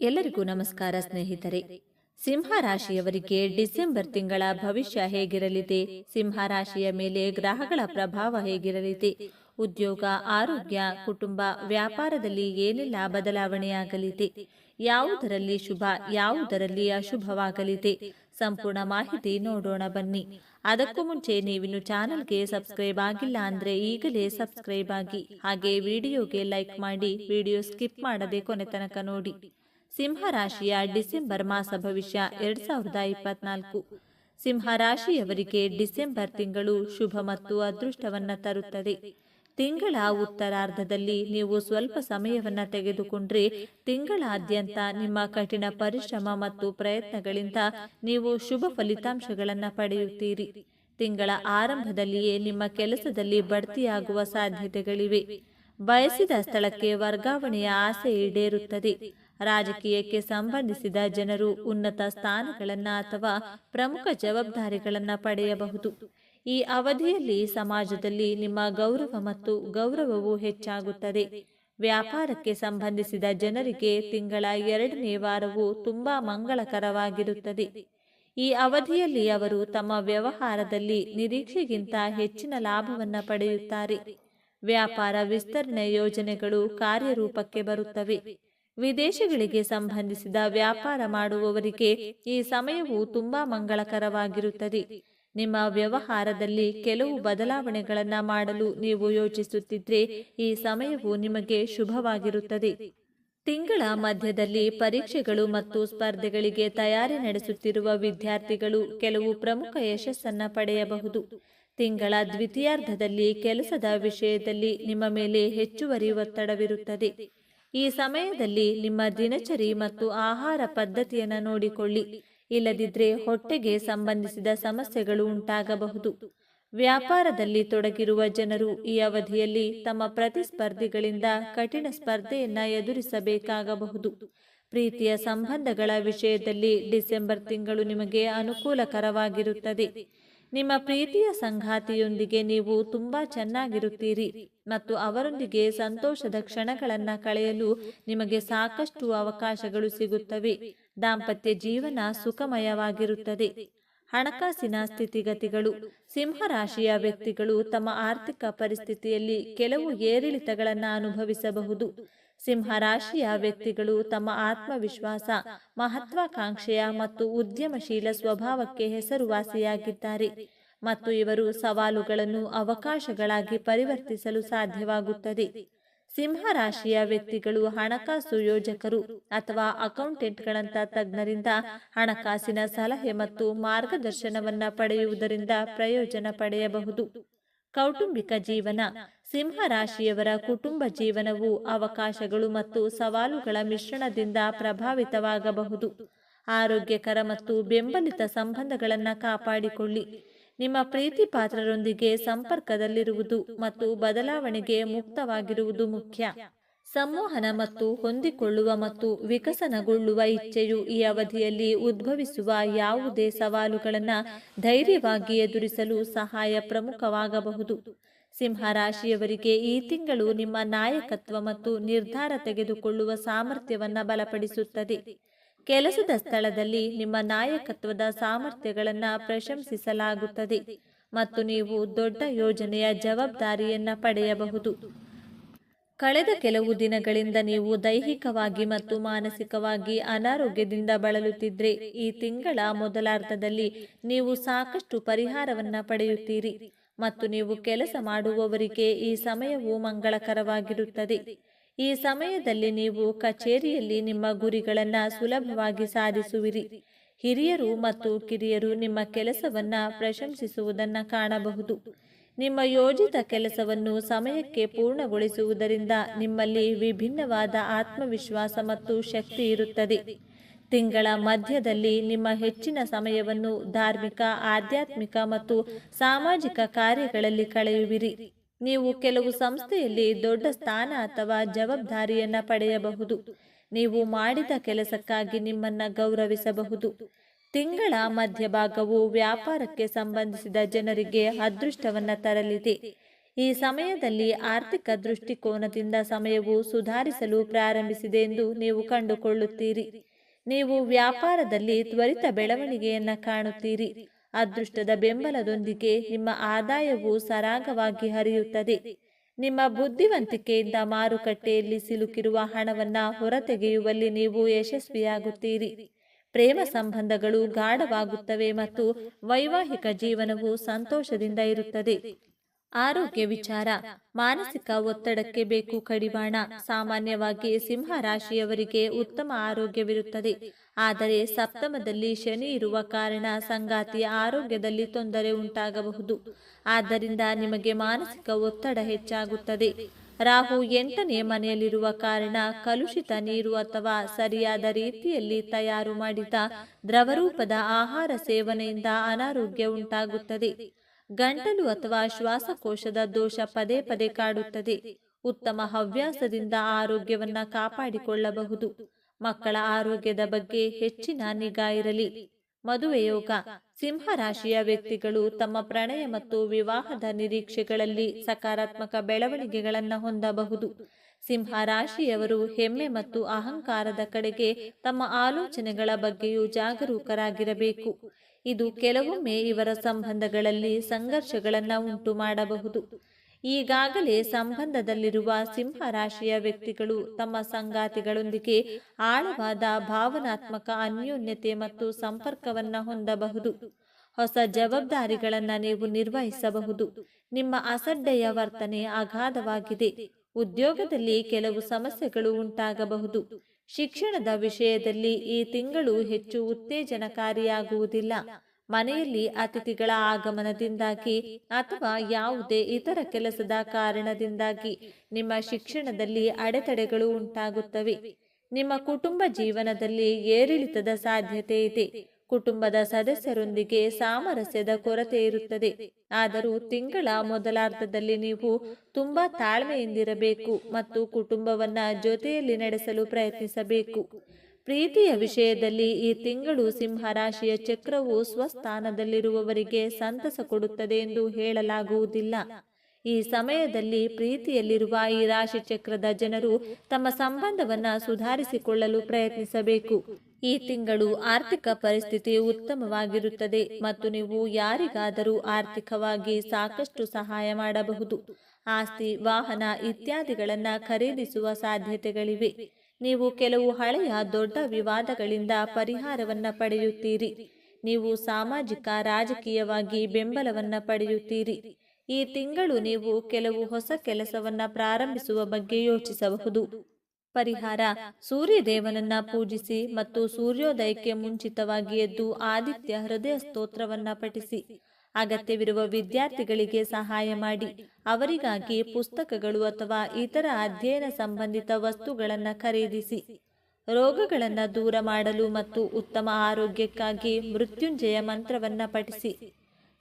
ಎಲ್ಲರಿಗೂ ನಮಸ್ಕಾರ ಸ್ನೇಹಿತರೆ. ಸಿಂಹ ರಾಶಿಯವರಿಗೆ ಡಿಸೆಂಬರ್ ತಿಂಗಳ ಭವಿಷ್ಯ ಹೇಗಿರಲಿದೆ? ಸಿಂಹ ರಾಶಿಯ ಮೇಲೆ ಗ್ರಹಗಳ ಪ್ರಭಾವ ಹೇಗಿರಲಿದೆ? ಉದ್ಯೋಗ, ಆರೋಗ್ಯ, ಕುಟುಂಬ, ವ್ಯಾಪಾರದಲ್ಲಿ ಏನೆಲ್ಲ ಬದಲಾವಣೆಯಾಗಲಿದೆ? ಯಾವುದರಲ್ಲಿ ಶುಭ, ಯಾವುದರಲ್ಲಿ ಅಶುಭವಾಗಲಿದೆ? ಸಂಪೂರ್ಣ ಮಾಹಿತಿ ನೋಡೋಣ ಬನ್ನಿ. ಅದಕ್ಕೂ ಮುಂಚೆ ನೀವಿನ್ನು ಚಾನಲ್ಗೆ ಸಬ್ಸ್ಕ್ರೈಬ್ ಆಗಿಲ್ಲ ಅಂದ್ರೆ ಈಗಲೇ ಸಬ್ಸ್ಕ್ರೈಬ್ ಆಗಿ. ಹಾಗೆ ವಿಡಿಯೋಗೆ ಲೈಕ್ ಮಾಡಿ, ವಿಡಿಯೋ ಸ್ಕಿಪ್ ಮಾಡದೆ ಕೊನೆ ತನಕ ನೋಡಿ. ಸಿಂಹ ರಾಶಿಯ ಡಿಸೆಂಬರ್ ಮಾಸ ಭವಿಷ್ಯ ಎರಡ್ ಸಾವಿರದ ಇಪ್ಪತ್ನಾಲ್ಕು. ಸಿಂಹರಾಶಿಯವರಿಗೆ ಡಿಸೆಂಬರ್ ತಿಂಗಳು ಶುಭ ಮತ್ತು ಅದೃಷ್ಟವನ್ನ ತರುತ್ತದೆ. ತಿಂಗಳ ಉತ್ತರಾರ್ಧದಲ್ಲಿ ನೀವು ಸ್ವಲ್ಪ ಸಮಯವನ್ನ ತೆಗೆದುಕೊಂಡ್ರೆ ತಿಂಗಳಾದ್ಯಂತ ನಿಮ್ಮ ಕಠಿಣ ಪರಿಶ್ರಮ ಮತ್ತು ಪ್ರಯತ್ನಗಳಿಂದ ನೀವು ಶುಭ ಫಲಿತಾಂಶಗಳನ್ನು ಪಡೆಯುತ್ತೀರಿ. ತಿಂಗಳ ಆರಂಭದಲ್ಲಿಯೇ ನಿಮ್ಮ ಕೆಲಸದಲ್ಲಿ ಬಡ್ತಿಯಾಗುವ ಸಾಧ್ಯತೆಗಳಿವೆ. ಬಯಸಿದ ಸ್ಥಳಕ್ಕೆ ವರ್ಗಾವಣೆಯ ಆಸೆ ಈಡೇರುತ್ತದೆ. ರಾಜಕೀಯಕ್ಕೆ ಸಂಬಂಧಿಸಿದ ಜನರು ಉನ್ನತ ಸ್ಥಾನಗಳನ್ನು ಅಥವಾ ಪ್ರಮುಖ ಜವಾಬ್ದಾರಿಗಳನ್ನು ಪಡೆಯಬಹುದು. ಈ ಅವಧಿಯಲ್ಲಿ ಸಮಾಜದಲ್ಲಿ ನಿಮ್ಮ ಗೌರವ ಮತ್ತು ಗೌರವವು ಹೆಚ್ಚಾಗುತ್ತದೆ. ವ್ಯಾಪಾರಕ್ಕೆ ಸಂಬಂಧಿಸಿದ ಜನರಿಗೆ ತಿಂಗಳ ಎರಡನೇ ವಾರವು ತುಂಬಾ ಮಂಗಳಕರವಾಗಿರುತ್ತದೆ. ಈ ಅವಧಿಯಲ್ಲಿ ಅವರು ತಮ್ಮ ವ್ಯವಹಾರದಲ್ಲಿ ನಿರೀಕ್ಷೆಗಿಂತ ಹೆಚ್ಚಿನ ಲಾಭವನ್ನು ಪಡೆಯುತ್ತಾರೆ. ವ್ಯಾಪಾರ ವಿಸ್ತರಣೆ ಯೋಜನೆಗಳು ಕಾರ್ಯರೂಪಕ್ಕೆ ಬರುತ್ತವೆ. ವಿದೇಶಗಳಿಗೆ ಸಂಬಂಧಿಸಿದ ವ್ಯಾಪಾರ ಮಾಡುವವರಿಗೆ ಈ ಸಮಯವು ತುಂಬಾ ಮಂಗಳಕರವಾಗಿರುತ್ತದೆ. ನಿಮ್ಮ ವ್ಯವಹಾರದಲ್ಲಿ ಕೆಲವು ಬದಲಾವಣೆಗಳನ್ನು ಮಾಡಲು ನೀವು ಯೋಚಿಸುತ್ತಿದ್ರೆ ಈ ಸಮಯವು ನಿಮಗೆ ಶುಭವಾಗಿರುತ್ತದೆ. ತಿಂಗಳ ಮಧ್ಯದಲ್ಲಿ ಪರೀಕ್ಷೆಗಳು ಮತ್ತು ಸ್ಪರ್ಧೆಗಳಿಗೆ ತಯಾರಿ ನಡೆಸುತ್ತಿರುವ ವಿದ್ಯಾರ್ಥಿಗಳು ಕೆಲವು ಪ್ರಮುಖ ಯಶಸ್ಸನ್ನು ಪಡೆಯಬಹುದು. ತಿಂಗಳ ದ್ವಿತೀಯಾರ್ಧದಲ್ಲಿ ಕೆಲಸದ ವಿಷಯದಲ್ಲಿ ನಿಮ್ಮ ಮೇಲೆ ಹೆಚ್ಚುವರಿ ಒತ್ತಡವಿರುತ್ತದೆ. ಈ ಸಮಯದಲ್ಲಿ ನಿಮ್ಮ ದಿನಚರಿ ಮತ್ತು ಆಹಾರ ಪದ್ಧತಿಯನ್ನು ನೋಡಿಕೊಳ್ಳಿ. ಇಲ್ಲದಿದ್ರೆ ಹೊಟ್ಟೆಗೆ ಸಂಬಂಧಿಸಿದ ಸಮಸ್ಯೆಗಳು ಉಂಟಾಗಬಹುದು. ವ್ಯಾಪಾರದಲ್ಲಿ ತೊಡಗಿರುವ ಜನರು ಈ ಅವಧಿಯಲ್ಲಿ ತಮ್ಮ ಪ್ರತಿಸ್ಪರ್ಧಿಗಳಿಂದ ಕಠಿಣ ಸ್ಪರ್ಧೆಯನ್ನ ಎದುರಿಸಬೇಕಾಗಬಹುದು. ಪ್ರೀತಿಯ ಸಂಬಂಧಗಳ ವಿಷಯದಲ್ಲಿ ಡಿಸೆಂಬರ್ ತಿಂಗಳು ನಿಮಗೆ ಅನುಕೂಲಕರವಾಗಿರುತ್ತದೆ. ನಿಮ್ಮ ಪ್ರೀತಿಯ ಸಂಗಾತಿಯೊಂದಿಗೆ ನೀವು ತುಂಬಾ ಚೆನ್ನಾಗಿರುತ್ತೀರಿ ಮತ್ತು ಅವರೊಂದಿಗೆ ಸಂತೋಷದ ಕ್ಷಣಗಳನ್ನ ಕಳೆಯಲು ನಿಮಗೆ ಸಾಕಷ್ಟು ಅವಕಾಶಗಳು ಸಿಗುತ್ತವೆ. ದಾಂಪತ್ಯ ಜೀವನ ಸುಖಮಯವಾಗಿರುತ್ತದೆ. ಹಣಕಾಸಿನ ಸ್ಥಿತಿಗತಿಗಳು, ಸಿಂಹರಾಶಿಯ ವ್ಯಕ್ತಿಗಳು ತಮ್ಮ ಆರ್ಥಿಕ ಪರಿಸ್ಥಿತಿಯಲ್ಲಿ ಕೆಲವು ಏರಿಳಿತಗಳನ್ನು ಅನುಭವಿಸಬಹುದು. ಸಿಂಹ ರಾಶಿಯ ವ್ಯಕ್ತಿಗಳು ತಮ್ಮ ಆತ್ಮವಿಶ್ವಾಸ, ಮಹತ್ವಾಕಾಂಕ್ಷೆಯ ಮತ್ತು ಉದ್ಯಮಶೀಲ ಸ್ವಭಾವಕ್ಕೆ ಹೆಸರುವಾಸಿಯಾಗಿದ್ದಾರೆ. ಮತ್ತು ಇವರು ಸವಾಲುಗಳನ್ನು ಅವಕಾಶಗಳಾಗಿ ಪರಿವರ್ತಿಸಲು ಸಾಧ್ಯವಾಗುತ್ತದೆ. ಸಿಂಹ ರಾಶಿಯ ವ್ಯಕ್ತಿಗಳು ಹಣಕಾಸು ಯೋಜಕರು ಅಥವಾ ಅಕೌಂಟೆಂಟ್ಗಳಂತ ತಜ್ಞರಿಂದ ಹಣಕಾಸಿನ ಸಲಹೆ ಮತ್ತು ಮಾರ್ಗದರ್ಶನವನ್ನು ಪಡೆಯುವುದರಿಂದ ಪ್ರಯೋಜನ ಪಡೆಯಬಹುದು. ಕೌಟುಂಬಿಕ ಜೀವನ ಸಿಂಹ ರಾಶಿಯವರ ಕುಟುಂಬ ಜೀವನವು ಅವಕಾಶಗಳು ಮತ್ತು ಸವಾಲುಗಳ ಮಿಶ್ರಣದಿಂದ ಪ್ರಭಾವಿತವಾಗಬಹುದು. ಆರೋಗ್ಯಕರ ಮತ್ತು ಬೆಂಬಲಿತ ಸಂಬಂಧಗಳನ್ನು ಕಾಪಾಡಿಕೊಳ್ಳಿ. ನಿಮ್ಮ ಪ್ರೀತಿ ಪಾತ್ರರೊಂದಿಗೆ ಸಂಪರ್ಕದಲ್ಲಿರುವುದು ಮತ್ತು ಬದಲಾವಣೆಗೆ ಮುಕ್ತವಾಗಿರುವುದು ಮುಖ್ಯ. ಸಂವಹನ ಮತ್ತು ಹೊಂದಿಕೊಳ್ಳುವ ಮತ್ತು ವಿಕಸನಗೊಳ್ಳುವ ಇಚ್ಛೆಯು ಈ ಅವಧಿಯಲ್ಲಿ ಉದ್ಭವಿಸುವ ಯಾವುದೇ ಸವಾಲುಗಳನ್ನು ಧೈರ್ಯವಾಗಿ ಎದುರಿಸಲು ಸಹಾಯ ಪ್ರಮುಖವಾಗಬಹುದು. ಸಿಂಹ ರಾಶಿಯವರಿಗೆ ಈ ತಿಂಗಳು ನಿಮ್ಮ ನಾಯಕತ್ವ ಮತ್ತು ನಿರ್ಧಾರ ತೆಗೆದುಕೊಳ್ಳುವ ಸಾಮರ್ಥ್ಯವನ್ನು ಬಲಪಡಿಸುತ್ತದೆ. ಕೆಲಸದ ಸ್ಥಳದಲ್ಲಿ ನಿಮ್ಮ ನಾಯಕತ್ವದ ಸಾಮರ್ಥ್ಯಗಳನ್ನು ಪ್ರಶಂಸಿಸಲಾಗುತ್ತದೆ ಮತ್ತು ನೀವು ದೊಡ್ಡ ಯೋಜನೆಯ ಜವಾಬ್ದಾರಿಯನ್ನು ಪಡೆಯಬಹುದು. ಕಳೆದ ಕೆಲವು ದಿನಗಳಿಂದ ನೀವು ದೈಹಿಕವಾಗಿ ಮತ್ತು ಮಾನಸಿಕವಾಗಿ ಅನಾರೋಗ್ಯದಿಂದ ಬಳಲುತ್ತಿದ್ದರೆ ಈ ತಿಂಗಳ ಮೊದಲಾರ್ಧದಲ್ಲಿ ನೀವು ಸಾಕಷ್ಟು ಪರಿಹಾರವನ್ನು ಪಡೆಯುತ್ತೀರಿ. ಮತ್ತು ನೀವು ಕೆಲಸ ಮಾಡುವವರಿಗೆ ಈ ಸಮಯವು ಮಂಗಳಕರವಾಗಿರುತ್ತದೆ. ಈ ಸಮಯದಲ್ಲಿ ನೀವು ಕಚೇರಿಯಲ್ಲಿ ನಿಮ್ಮ ಗುರಿಗಳನ್ನು ಸುಲಭವಾಗಿ ಸಾಧಿಸುವಿರಿ. ಹಿರಿಯರು ಮತ್ತು ಕಿರಿಯರು ನಿಮ್ಮ ಕೆಲಸವನ್ನು ಪ್ರಶಂಸಿಸುವುದನ್ನು ಕಾಣಬಹುದು. ನಿಮ್ಮ ಯೋಜಿತ ಕೆಲಸವನ್ನು ಸಮಯಕ್ಕೆ ಪೂರ್ಣಗೊಳಿಸುವುದರಿಂದ ನಿಮ್ಮಲ್ಲಿ ವಿಭಿನ್ನವಾದ ಆತ್ಮವಿಶ್ವಾಸ ಮತ್ತು ಶಕ್ತಿ ಇರುತ್ತದೆ. ತಿಂಗಳ ಮಧ್ಯದಲ್ಲಿ ನಿಮ್ಮ ಹೆಚ್ಚಿನ ಸಮಯವನ್ನು ಧಾರ್ಮಿಕ, ಆಧ್ಯಾತ್ಮಿಕ ಮತ್ತು ಸಾಮಾಜಿಕ ಕಾರ್ಯಗಳಲ್ಲಿ ಕಳೆಯುವಿರಿ. ನೀವು ಕೆಲವು ಸಂಸ್ಥೆಯಲ್ಲಿ ದೊಡ್ಡ ಸ್ಥಾನ ಅಥವಾ ಜವಾಬ್ದಾರಿಯನ್ನ ಪಡೆಯಬಹುದು. ನೀವು ಮಾಡಿದ ಕೆಲಸಕ್ಕಾಗಿ ನಿಮ್ಮನ್ನ ಗೌರವಿಸಬಹುದು. ತಿಂಗಳ ಮಧ್ಯಭಾಗವು ವ್ಯಾಪಾರಕ್ಕೆ ಸಂಬಂಧಿಸಿದ ಜನರಿಗೆ ಅದೃಷ್ಟವನ್ನ ತರಲಿದೆ. ಈ ಸಮಯದಲ್ಲಿ ಆರ್ಥಿಕ ದೃಷ್ಟಿಕೋನದಿಂದ ಸಮಯವು ಸುಧಾರಿಸಲು ಪ್ರಾರಂಭಿಸಿದೆ ಎಂದು ನೀವು ಕಂಡುಕೊಳ್ಳುತ್ತೀರಿ. ನೀವು ವ್ಯಾಪಾರದಲ್ಲಿ ತ್ವರಿತ ಬೆಳವಣಿಗೆಯನ್ನು ಕಾಣುತ್ತೀರಿ. ಅದೃಷ್ಟದ ಬೆಂಬಲದೊಂದಿಗೆ ನಿಮ್ಮ ಆದಾಯವು ಸರಾಗವಾಗಿ ಹರಿಯುತ್ತದೆ. ನಿಮ್ಮ ಬುದ್ಧಿವಂತಿಕೆಯಿಂದ ಮಾರುಕಟ್ಟೆಯಲ್ಲಿ ಸಿಲುಕಿರುವ ಹಣವನ್ನು ಹೊರತೆಗೆಯುವಲ್ಲಿ ನೀವು ಯಶಸ್ವಿಯಾಗುತ್ತೀರಿ. ಪ್ರೇಮ ಸಂಬಂಧಗಳು ಗಾಢವಾಗುತ್ತವೆ ಮತ್ತು ವೈವಾಹಿಕ ಜೀವನವು ಸಂತೋಷದಿಂದ ಇರುತ್ತದೆ. ಆರೋಗ್ಯ ವಿಚಾರ, ಮಾನಸಿಕ ಒತ್ತಡಕ್ಕೆ ಬೇಕು ಕಡಿವಾಣ. ಸಾಮಾನ್ಯವಾಗಿ ಸಿಂಹ ರಾಶಿಯವರಿಗೆ ಉತ್ತಮ ಆರೋಗ್ಯವಿರುತ್ತದೆ. ಆದರೆ ಸಪ್ತಮದಲ್ಲಿ ಶನಿ ಇರುವ ಕಾರಣ ಸಂಗಾತಿಯ ಆರೋಗ್ಯದಲ್ಲಿ ತೊಂದರೆ ಉಂಟಾಗಬಹುದು. ಆದ್ದರಿಂದ ನಿಮಗೆ ಮಾನಸಿಕ ಒತ್ತಡ ಹೆಚ್ಚಾಗುತ್ತದೆ. ರಾಹು ಎಂಟನೇ ಮನೆಯಲ್ಲಿರುವ ಕಾರಣ ಕಲುಷಿತ ನೀರು ಅಥವಾ ಸರಿಯಾದ ರೀತಿಯಲ್ಲಿ ತಯಾರು ಮಾಡಿದ ದ್ರವರೂಪದ ಆಹಾರ ಸೇವನೆಯಿಂದ ಅನಾರೋಗ್ಯ ಉಂಟಾಗುತ್ತದೆ. ಗಂಟಲು ಅಥವಾ ಶ್ವಾಸಕೋಶದ ದೋಷ ಪದೇ ಪದೇ ಕಾಡುತ್ತದೆ. ಉತ್ತಮ ಹವ್ಯಾಸದಿಂದ ಆರೋಗ್ಯವನ್ನ ಕಾಪಾಡಿಕೊಳ್ಳಬಹುದು. ಮಕ್ಕಳ ಆರೋಗ್ಯದ ಬಗ್ಗೆ ಹೆಚ್ಚಿನ ನಿಗಾ ಇರಲಿ. ಮದುವೆ ಯೋಗ. ಸಿಂಹ ರಾಶಿಯ ವ್ಯಕ್ತಿಗಳು ತಮ್ಮ ಪ್ರಣಯ ಮತ್ತು ವಿವಾಹದ ನಿರೀಕ್ಷೆಗಳಲ್ಲಿ ಸಕಾರಾತ್ಮಕ ಬೆಳವಣಿಗೆಗಳನ್ನು ಹೊಂದಬಹುದು. ಸಿಂಹ ರಾಶಿಯವರು ಹೆಮ್ಮೆ ಮತ್ತು ಅಹಂಕಾರದ ಕಡೆಗೆ ತಮ್ಮ ಆಲೋಚನೆಗಳ ಬಗ್ಗೆಯೂ ಜಾಗರೂಕರಾಗಿರಬೇಕು. ಇದು ಕೆಲವೊಮ್ಮೆ ಇವರ ಸಂಬಂಧಗಳಲ್ಲಿ ಸಂಘರ್ಷಗಳನ್ನು ಉಂಟು ಮಾಡಬಹುದು ಈಗಾಗಲೇ ಸಂಬಂಧದಲ್ಲಿರುವ ಸಿಂಹ ರಾಶಿಯ ವ್ಯಕ್ತಿಗಳು ತಮ್ಮ ಸಂಗಾತಿಗಳೊಂದಿಗೆ ಆಳವಾದ ಭಾವನಾತ್ಮಕ ಅನ್ಯೋನ್ಯತೆ ಮತ್ತು ಸಂಪರ್ಕವನ್ನು ಹೊಂದಬಹುದು. ಹೊಸ ಜವಾಬ್ದಾರಿಗಳನ್ನು ನೀವು ನಿರ್ವಹಿಸಬಹುದು. ನಿಮ್ಮ ಅಸಡ್ಡೆಯ ವರ್ತನೆ ಅಗಾಧವಾಗಿದೆ. ಉದ್ಯೋಗದಲ್ಲಿ ಕೆಲವು ಸಮಸ್ಯೆಗಳು ಉಂಟಾಗಬಹುದು. ಶಿಕ್ಷಣದ ವಿಷಯದಲ್ಲಿ ಈ ತಿಂಗಳು ಹೆಚ್ಚು ಉತ್ತೇಜನಕಾರಿಯಾಗುವುದಿಲ್ಲ. ಮನೆಯಲ್ಲಿ ಅತಿಥಿಗಳ ಆಗಮನದಿಂದಾಗಿ ಅಥವಾ ಯಾವುದೇ ಇತರ ಕೆಲಸದ ಕಾರಣದಿಂದಾಗಿ ನಿಮ್ಮ ಶಿಕ್ಷಣದಲ್ಲಿ ಅಡೆತಡೆಗಳು ಉಂಟಾಗುತ್ತವೆ. ನಿಮ್ಮ ಕುಟುಂಬ ಜೀವನದಲ್ಲಿ ಏರಿಳಿತದ ಸಾಧ್ಯತೆ ಇದೆ. ಕುಟುಂಬದ ಸದಸ್ಯರೊಂದಿಗೆ ಸಾಮರಸ್ಯದ ಕೊರತೆ ಇರುತ್ತದೆ. ಆದರೂ ತಿಂಗಳ ಮೊದಲಾರ್ಧದಲ್ಲಿ ನೀವು ತುಂಬಾ ತಾಳ್ಮೆಯಿಂದಿರಬೇಕು ಮತ್ತು ಕುಟುಂಬವನ್ನ ಜೊತೆಯಲ್ಲಿ ನಡೆಸಲು ಪ್ರಯತ್ನಿಸಬೇಕು. ಪ್ರೀತಿಯ ವಿಷಯದಲ್ಲಿ ಈ ತಿಂಗಳು ಸಿಂಹರಾಶಿಯ ಚಕ್ರವು ಸ್ವಸ್ಥಾನದಲ್ಲಿರುವವರಿಗೆ ಸಂತಸ ಕೊಡುತ್ತದೆ ಎಂದು ಹೇಳಲಾಗುವುದಿಲ್ಲ. ಈ ಸಮಯದಲ್ಲಿ ಪ್ರೀತಿಯಲ್ಲಿರುವ ಈ ರಾಶಿ ಚಕ್ರದ ಜನರು ತಮ್ಮ ಸಂಬಂಧವನ್ನ ಸುಧಾರಿಸಿಕೊಳ್ಳಲು ಪ್ರಯತ್ನಿಸಬೇಕು. ಈ ತಿಂಗಳು ಆರ್ಥಿಕ ಪರಿಸ್ಥಿತಿ ಉತ್ತಮವಾಗಿರುತ್ತದೆ ಮತ್ತು ನೀವು ಯಾರಿಗಾದರೂ ಆರ್ಥಿಕವಾಗಿ ಸಾಕಷ್ಟು ಸಹಾಯ ಮಾಡಬಹುದು. ಆಸ್ತಿ, ವಾಹನ ಇತ್ಯಾದಿಗಳನ್ನು ಖರೀದಿಸುವ ಸಾಧ್ಯತೆಗಳಿವೆ. ನೀವು ಕೆಲವು ಹಳೆಯ ದೊಡ್ಡ ವಿವಾದಗಳಿಂದ ಪರಿಹಾರವನ್ನು ಪಡೆಯುತ್ತೀರಿ. ನೀವು ಸಾಮಾಜಿಕ, ರಾಜಕೀಯವಾಗಿ ಬೆಂಬಲವನ್ನು ಪಡೆಯುತ್ತೀರಿ. ಈ ತಿಂಗಳು ನೀವು ಕೆಲವು ಹೊಸ ಕೆಲಸವನ್ನು ಪ್ರಾರಂಭಿಸುವ ಬಗ್ಗೆ ಯೋಚಿಸಬಹುದು. ಪರಿಹಾರ. ಸೂರ್ಯದೇವನನ್ನ ಪೂಜಿಸಿ ಮತ್ತು ಸೂರ್ಯೋದಯಕ್ಕೆ ಮುಂಚಿತವಾಗಿ ಎದ್ದು ಆದಿತ್ಯ ಹೃದಯ ಸ್ತೋತ್ರವನ್ನ ಪಠಿಸಿ. ಅಗತ್ಯವಿರುವ ವಿದ್ಯಾರ್ಥಿಗಳಿಗೆ ಸಹಾಯ ಮಾಡಿ. ಅವರಿಗಾಗಿ ಪುಸ್ತಕಗಳು ಅಥವಾ ಇತರ ಅಧ್ಯಯನ ಸಂಬಂಧಿತ ವಸ್ತುಗಳನ್ನು ಖರೀದಿಸಿ. ರೋಗಗಳನ್ನು ದೂರ ಮಾಡಲು ಮತ್ತು ಉತ್ತಮ ಆರೋಗ್ಯಕ್ಕಾಗಿ ಮೃತ್ಯುಂಜಯ ಮಂತ್ರವನ್ನ ಪಠಿಸಿ.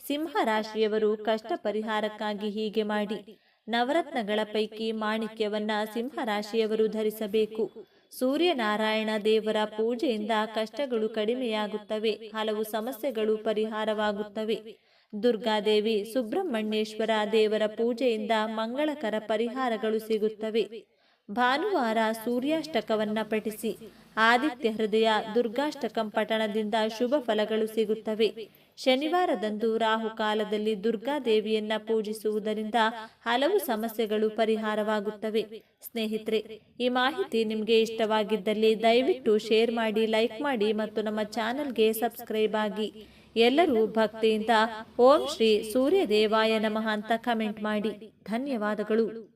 ಸಿಂಹರಾಶಿಯವರು ಕಷ್ಟ ಪರಿಹಾರಕ್ಕಾಗಿ ಹೀಗೆ ಮಾಡಿ. ನವರತ್ನಗಳ ಪೈಕಿ ಮಾಣಿಕ್ಯವನ್ನ ಸಿಂಹರಾಶಿಯವರು ಧರಿಸಬೇಕು. ಸೂರ್ಯನಾರಾಯಣ ದೇವರ ಪೂಜೆಯಿಂದ ಕಷ್ಟಗಳು ಕಡಿಮೆಯಾಗುತ್ತವೆ. ಹಲವು ಸಮಸ್ಯೆಗಳು ಪರಿಹಾರವಾಗುತ್ತವೆ. ದುರ್ಗಾದೇವಿ, ಸುಬ್ರಹ್ಮಣ್ಯೇಶ್ವರ ದೇವರ ಪೂಜೆಯಿಂದ ಮಂಗಳಕರ ಪರಿಹಾರಗಳು ಸಿಗುತ್ತವೆ. ಭಾನುವಾರ ಸೂರ್ಯಾಷ್ಟಕವನ್ನ ಪಠಿಸಿ. ಆದಿತ್ಯ ಹೃದಯ ದುರ್ಗಾಷ್ಟಕಂ ಪಠಣದಿಂದ ಶುಭ ಫಲಗಳು ಸಿಗುತ್ತವೆ. ಶನಿವಾರದಂದು ರಾಹು ರಾಹುಕಾಲದಲ್ಲಿ ದುರ್ಗಾದೇವಿಯನ್ನ ಪೂಜಿಸುವುದರಿಂದ ಹಲವು ಸಮಸ್ಯೆಗಳು ಪರಿಹಾರವಾಗುತ್ತವೆ. ಸ್ನೇಹಿತರೆ, ಈ ಮಾಹಿತಿ ನಿಮಗೆ ಇಷ್ಟವಾಗಿದ್ದಲ್ಲಿ ದಯವಿಟ್ಟು ಶೇರ್ ಮಾಡಿ, ಲೈಕ್ ಮಾಡಿ ಮತ್ತು ನಮ್ಮ ಚಾನಲ್ಗೆ ಸಬ್ಸ್ಕ್ರೈಬ್ ಆಗಿ. ಎಲ್ಲರೂ ಭಕ್ತಿಯಿಂದ ಓಂ ಶ್ರೀ ಸೂರ್ಯ ದೇವಾಯ ನಮಃ ಅಂತ ಕಮೆಂಟ್ ಮಾಡಿ. ಧನ್ಯವಾದಗಳು.